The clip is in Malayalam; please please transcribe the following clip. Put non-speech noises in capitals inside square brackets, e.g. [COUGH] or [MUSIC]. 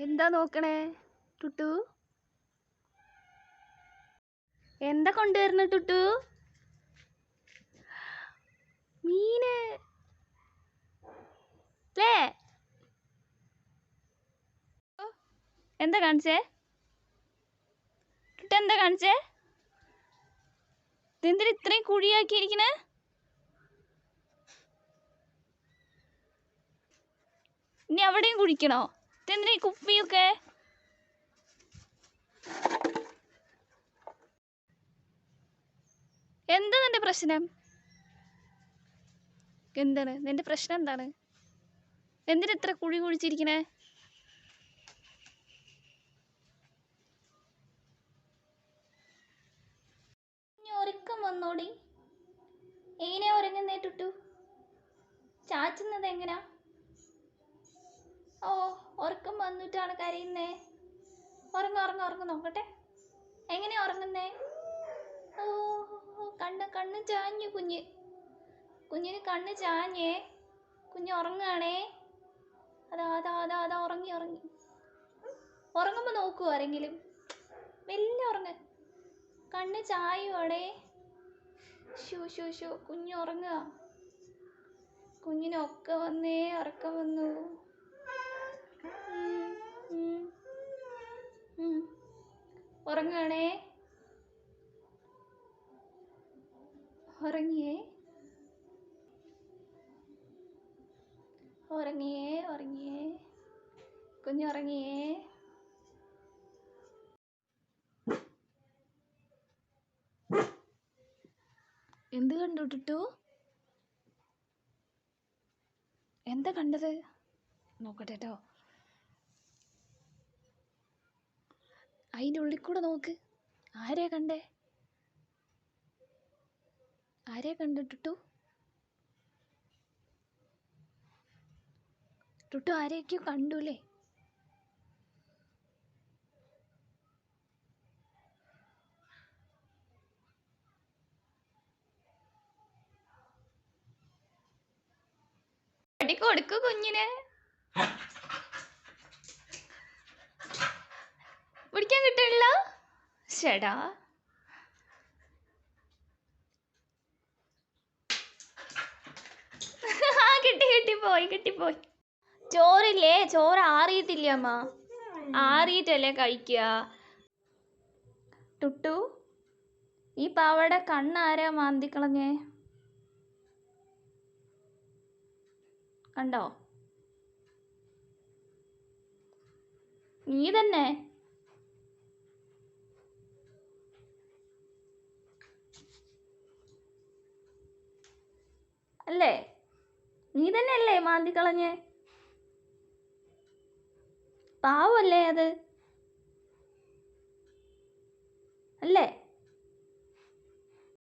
എന്താ നോക്കണേ ടുട്ടു? എന്താ കൊണ്ടുവരുന്നു ടുട്ടു? മീന്. ലേ എന്താ കാണിച്ചേ? ടുട്ടു എന്താ കാണിച്ചേ? ഇതെന്തിനാ ഇത്രയും കുഴിയാക്കിയിരിക്കണേ? ഇനി അവിടെയും കുഴിക്കണോ? ഇതെന്തിനാ ഈ കുപ്പിയൊക്കെ എന്താ നിന്റെ പ്രശ്നം? എന്താണ്? നിന്റെ പ്രശ്നം എന്താണ്? എന്തിനാ ഇത്ര കുഴി കുഴിച്ചിരിക്കണേ? ഉറക്കം വന്നോടി. എങ്ങനെ ഉറങ്ങുന്നേ ടുട്ടു ചാച്ചുന്നത് എങ്ങനാ? ഓ ഉറക്കം വന്നിട്ടാണ് കരയുന്നേ. ഉറങ്ങ ഉറങ്ങ ഉറങ്ങ നോക്കട്ടെ. എങ്ങനെയാ ഉറങ്ങുന്നേ? ഓ കണ്ണ് കണ്ണ് ചാഞ്ഞു കുഞ്ഞ്. കുഞ്ഞിന് കണ്ണ് ചാഞ്ഞേ. കുഞ്ഞ് ഉറങ്ങാണേ അതാ അതാ അതാ അതാ ഉറങ്ങി ഉറങ്ങി. ഉറങ്ങുമ്പോൾ നോക്കുമോ ആരെങ്കിലും. വലിയ ഉറങ്ങ്. കണ്ണ് ചായുവാണേ ഷൂ ഷൂ ഷൂ കുഞ്ഞ് ഉറങ്ങുക. കുഞ്ഞിനൊക്കെ വന്നേ ഉറക്കം വന്നു. ഉറങ്ങാണേ ഉറങ്ങിയേ? ഉറങ്ങിയേ ഉറങ്ങിയേ. കുഞ്ഞുറങ്ങിയേ. എന്ത് കണ്ടുട്ടിട്ടു ടുട്ടു? എന്താ കണ്ടത്? നോക്കട്ടെ കേട്ടോ അതിന്റെ ഉള്ളിൽ കൂടെ നോക്ക്. ആരെയാ കണ്ടേ? ആരെയാ കണ്ടിട്ടു ടുട്ടു? ആരെയൊക്കെയോ കണ്ടുല്ലേ കൊടുക്കു കുഞ്ഞിന്. [LAUGHS] പിടിക്കാൻ കിട്ടില്ല ചേടാ ആ കിട്ടി കിട്ടി പോയി കിട്ടി പോയി. ചോറില്ലേ? ചോറ് ആറിയിട്ടില്ല അമ്മ? ആറിയിട്ടല്ലേ കഴിക്കുക? ടുട്ടു ഈ പാവയുടെ കണ്ണാരാ മാന്തിക്കളഞ്ഞേ? കണ്ടോ? നീ തന്നെ. അല്ലേ? നീ തന്നെയല്ലേ മാന്തി കളഞ്ഞ്? പാവല്ലേ അത്? അല്ലേ?